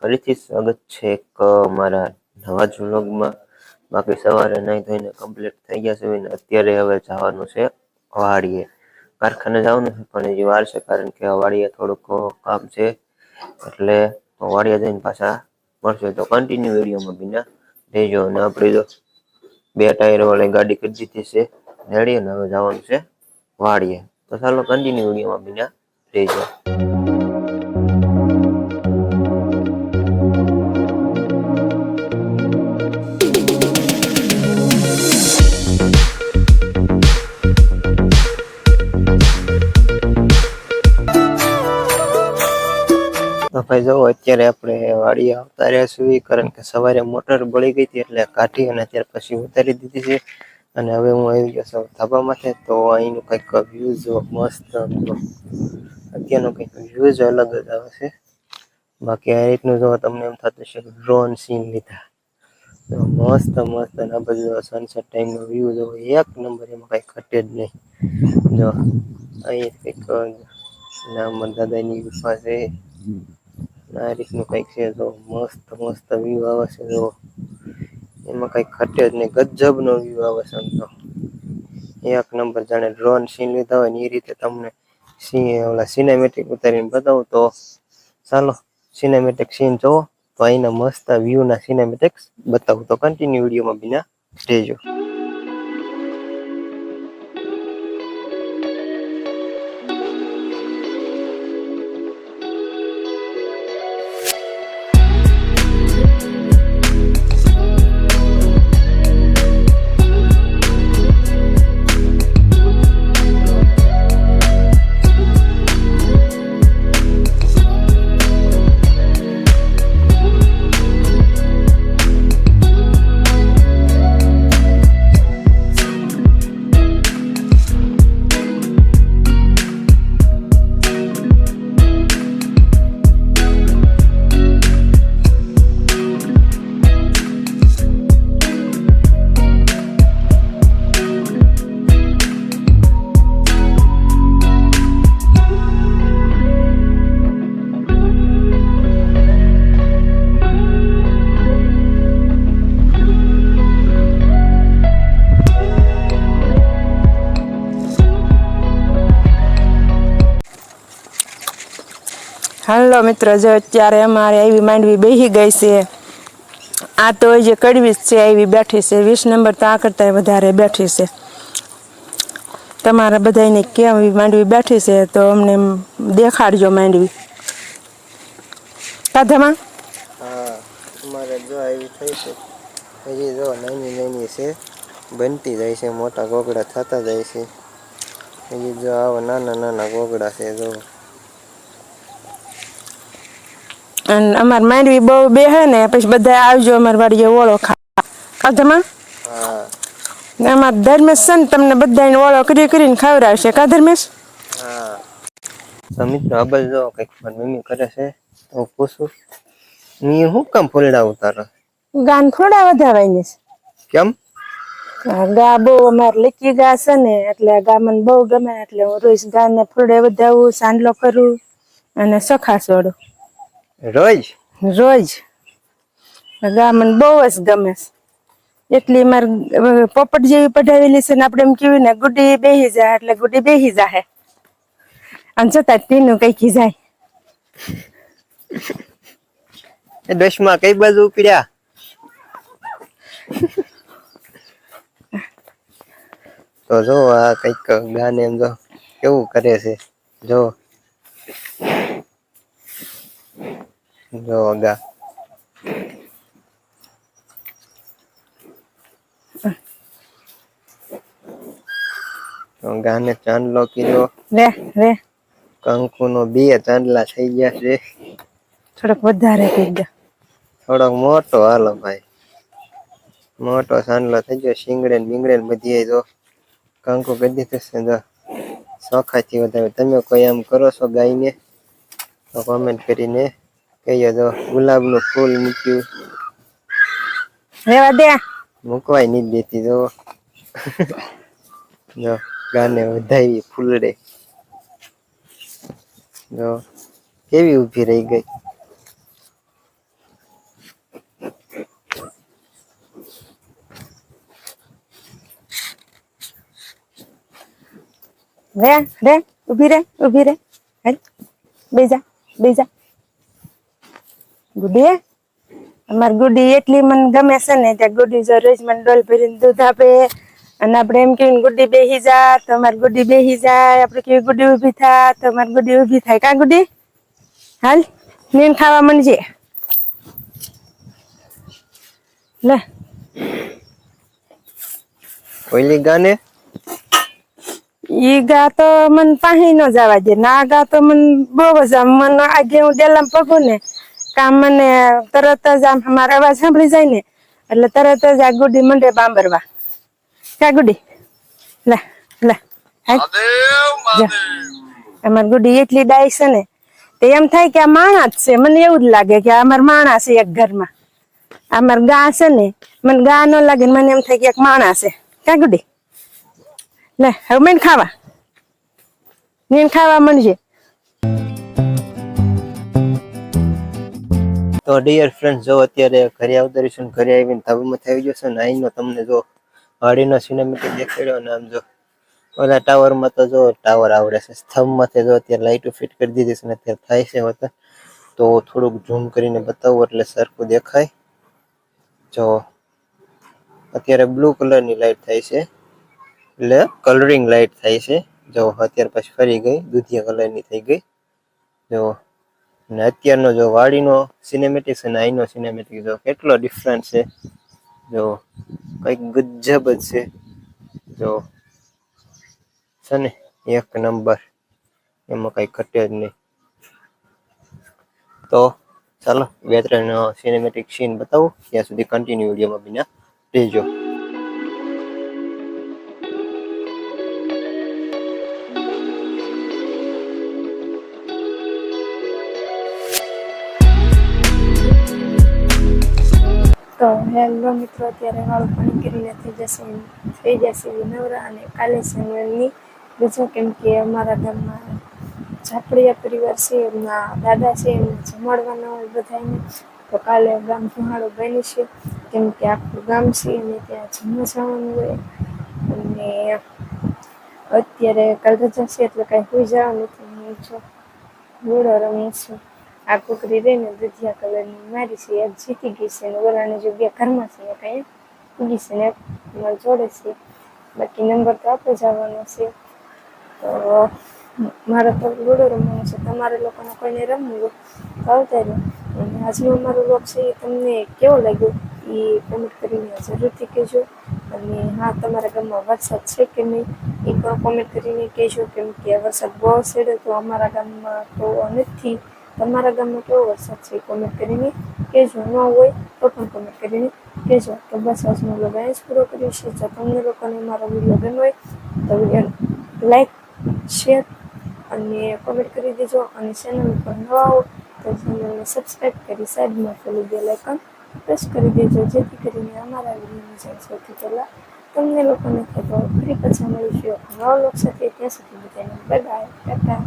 ફરીથી સ્વાગત છે એક મારા નવા જ વ્લોગમાં બાકી સવારે નહીં ધોઈને કમ્પ્લીટ થઈ ગયા છે અને અત્યારે હવે જવાનું છે વાડીએ કારખાને જવાનું છે, પણ હજી વાર છે, કારણ કે વાડીએ થોડુંક કામ છે. એટલે વાડીએ જઈને પાછા મળશે. તો કન્ટિન્યુ વિડીયોમાં બીના. રહેજો અને આપણે જો બે ટાયર વાળી ગાડી કરી દીધી છે. રેડી અને હવે જવાનું છે વાડીએ તો ચાલો કન્ટિન્યુ વિડીયોમાં બીના. રહેજો ભાઈ, જો અત્યારે આપણે વાડી આવતા રહ્યા છીએ, કારણ કે સવારે મોટર બળી ગઈ હતી એટલે કાઢી અને ત્યાર પછી ઉતારી દીધી છે. અને હવે હું આવી ગયો છું ધાબામાંથી તો અહીંનું કંઈક વ્યૂ જો મસ્ત અત્યારનું કંઈક વ્યૂ જ અલગ જ આવે છે. બાકી આ રીતનું જો તમને એમ થતું છે ડ્રોન સીન લીધા. મસ્ત મસ્ત, અને આ બધું સનસેટ ટાઈમનો વ્યૂ જો એક નંબર એમાં કંઈ ઘટે જ નહીં. જો અહીં કંઈક, નામ દાદાની ગુફા છે. આ રીતનું કંઈક છે જો મસ્ત મસ્ત વ્યૂ આવે છે જો. એમાં કંઈક ખટે જ નહીં, ગજબનો વ્યૂ આવે છે તો. એક નંબર જાણે ડ્રોન સીન લીધા હોય ને એ રીતે તમને સી ઓલા સિનેમેટિક ઉતારીને બતાવું તો ચાલો સિનેમેટિક સીન જોવો, તો અહીંના મસ્ત વ્યૂના સિનેમેટિક્સ બતાવું. તો કન્ટિન્યુ વિડીયોમાં બીના રહેજો હાલો મિત્રો, જો અત્યારે અમારે આવી માંડવી બેસી ગઈ છે. આ તો જે કડવી છે, આવી બેઠી છે. વીસ નંબર તો આ કરતાં વધારે બેઠી છે. તમારા બધાને કેમ માંડવી બેઠી છે, તો અમને દેખાડજો માંડવી. કાધામાં? અમારે જો આવી થઈ છે. હજી જો નાની નાની છે, બનતી જાય છે, મોટા ગોગડા થતા જાય છે. હજી જો આવા નાના નાના ગોગડા છે, જો અને અમારે માંડવી બહુ બે હે ને પછી બધા આવજો અમારે વાડીએ ઓળો ખા કાધામાં અમાર ધર્મેશ છે ને તમને બધાને ઓળો કરી કરીને ખવડાવશે. કા ધર્મેશ? સમિત તો મિત્રો અબલ જો કંઈક પણ મમ્મી કરે છે તો પૂછું ની હું કામ ફૂલડા ઉતારે ગાન થોડા વધારવાની ને કેમ? ગા બહુ અમારે લીકી ગા છે ને એટલે ગા મને બહુ ગમે એટલે હું રોજ ગાને ને ફૂડે વધાવું સાંડલો કરું અને સખા છોડું રોજ? રોજ. ગા મને બહુ જ ગમે છે. એટલી માર પોપટ જેવી પઢાવેલી છે ને આપણે એમ કહ્યું ને ગુડી બેહી જાય એટલે ગુડી બેહી જાય અને છતાં તેનું કઈ જાય. એ દસમાં કઈ બાજુ ઉપડ્યા તો જો આ કંઈક ગાને એમ જો કેવું કરે છે? જો. જો ગા ગાને ચાંદલો કીધો. રે રે. કંકુ નો બે ચાંદલા થઈ ગયા છે. થોડોક વધારે થઈ ગયા થોડોક મોટો હાલો ભાઈ. મોટો ચાંદલો થઈ ગયો શિંગડે ને બીંગડે ને બધી જો કંકુ કદી થશે જો ચોખાથી વધારે. તમે કોઈ આમ કરો છો ગાયને તો કોમેન્ટ કરીને કહીએ જો ગુલાબનું ફૂલ મૂક્યું રેવા દે મૂકવાય નહીં દેતી જો જો ગાને વધાવી ફૂલડે જો કેવી ઊભી રહી ગઈ રે રે ઊભી રે ઊભી રે હાલ બેજા બેજા ગુડી અમાર ગુડી એટલી મને ગમે છે ને ત્યાં ગુડી જો રોજ મને ડોલ ભરીને દૂધ આપે. અને આપણે એમ કેવી ગુડી બેહી જા તો અમારી ગુડી બેહી જાય. આપણે કેવી ગુડી ઊભી થાય તો અમારી ગુડી ઊભી થાય. કા ગુડી? હાલ નીન ખાવા મંડજે. લે. ઓઈલી ગાને? ઈ ગા તો મને પાહી ન જવા દે. ના ગા તો મને બહુ જ મને આજે હું ડેલામ પગું ને કામ મને તરત જ આમ મારા અવાજ સાંભળી જાય ને એટલે તરત જ આ ગુડી મંડે બાંબરવા. ક્યાં ગુડી. લે લે. અમાર ગુડી એટલી ડાય છે ને તે એમ થાય કે આ માણા જ છે. મને એવું જ લાગે કે આ અમાર માણા છે એક ઘરમાં. અમાર ગા છે ને મને ગા ન લાગે મને એમ થાય કે એક માણા છે. ક્યાં ગુડી. લે હવે મેં ખાવા. મેં ખાવા મળજે તો ડિયર ફ્રેન્ડ જો અત્યારે ઘરે આવતારીશું ને ઘરે આવીને ધાબામાં થઈ ગયો છે ને અહીંનો તમને જો હળીનો સિનેમેટિક દેખાડ્યો અને આમ જો ઓલા ટાવરમાં તો જો ટાવર આવડે છે. સ્તંભમાંથી જો અત્યારે લાઇટો ફિટ કરી દીધી છે ને, અત્યારે થાય છે હોતા તો. થોડુંક ઝૂમ કરીને બતાવું એટલે સરખું દેખાય. જો અત્યારે બ્લુ કલરની લાઇટ થાય છે, એટલે કલરિંગ લાઇટ થાય છે. જો અત્યારે પછી ફરી ગઈ, દૂધિયા કલરની થઈ ગઈ. જો અને અત્યારનો જો વાડીનો સિનેમેટિક્સ અને આઈનો સિનેમેટિક જો કેટલો ડિફરન્ટ છે. જો કંઈક ગજબ જ છે. જો છે ને એક નંબર, એમાં કંઈ ઘટે જ નહીં. તો ચાલો, બે ત્રણ સિનેમેટિક સીન બતાવું. ત્યાં સુધી કન્ટિન્યુ વિડીયોમાં બિના રહેજો. તો હેલો મિત્રો, અત્યારે વાળું પણ કરીને થઈ જશે થઈ જશે નવરા અને કાલે શનિવારની બીજું કેમ કે અમારા ગામમાં ઝાપડિયા પરિવાર છે, એમના દાદા છે, એમને જમાડવાના હોય બધાને તો કાલે ગામ ધુમાડો બની છે, કેમ કે આખું ગામ છે અને ત્યાં જમવા જવાનું હોય. અને અત્યારે કાલ રજા છે, એટલે કાંઈ હોઈ જવાનું નથી, હું જો ઘોડો રમે છું આ કુકરી રહીને દુધિયા કલરની મારી છે, એક જીતી ગઈ છે ને ઓલાની જો બે ઘરમાં છે ને કાંઈ ઉગી છે ને અમારે જોડે છે. બાકી નંબર તો આપણે જવાનો છે. તો મારે તો લૂડો રમવાનો છે. તમારે લોકોને કોઈને રમવું તો આવતા રહ્યો અને આજનો અમારો લોક છે એ તમને કેવો લાગ્યો એ કમેન્ટ કરીને જરૂરથી કહેજો. અને હા, તમારા ગામમાં વરસાદ છે કે નહીં એ પણ કોમેન્ટ કરીને કહેજો. કેમ કે વરસાદ બહુ છેડે તો અમારા ગામમાં તો નથી. તમારા ગામમાં કેવો વરસાદ છે કોમેન્ટ કરીને કહેજો. ન હોય તો પણ કોમેન્ટ કરીને કહેજો. તો બસ આજનો વ્લોગ અહીં જ પૂરો કર્યો છે. જો તમને લોકોને મારો વીડિયો ગમ્યો હોય તો વીડિયો લાઈક શેર અને કોમેન્ટ કરી દેજો. અને ચેનલ ઉપર નવા હો તો ચેનલને સબસ્ક્રાઈબ કરી સાઈડમાં પેલું બેલ આઇકન પ્રેસ કરી દેજો. જેથી કરીને અમારા વિડીયોની જાય સૌથી પહેલાં તમને લોકોને ખબર ફરી પાછા મળીશું નવા લોક સાથે. ત્યાં સુધી બધાને બાય બાય ટાટા.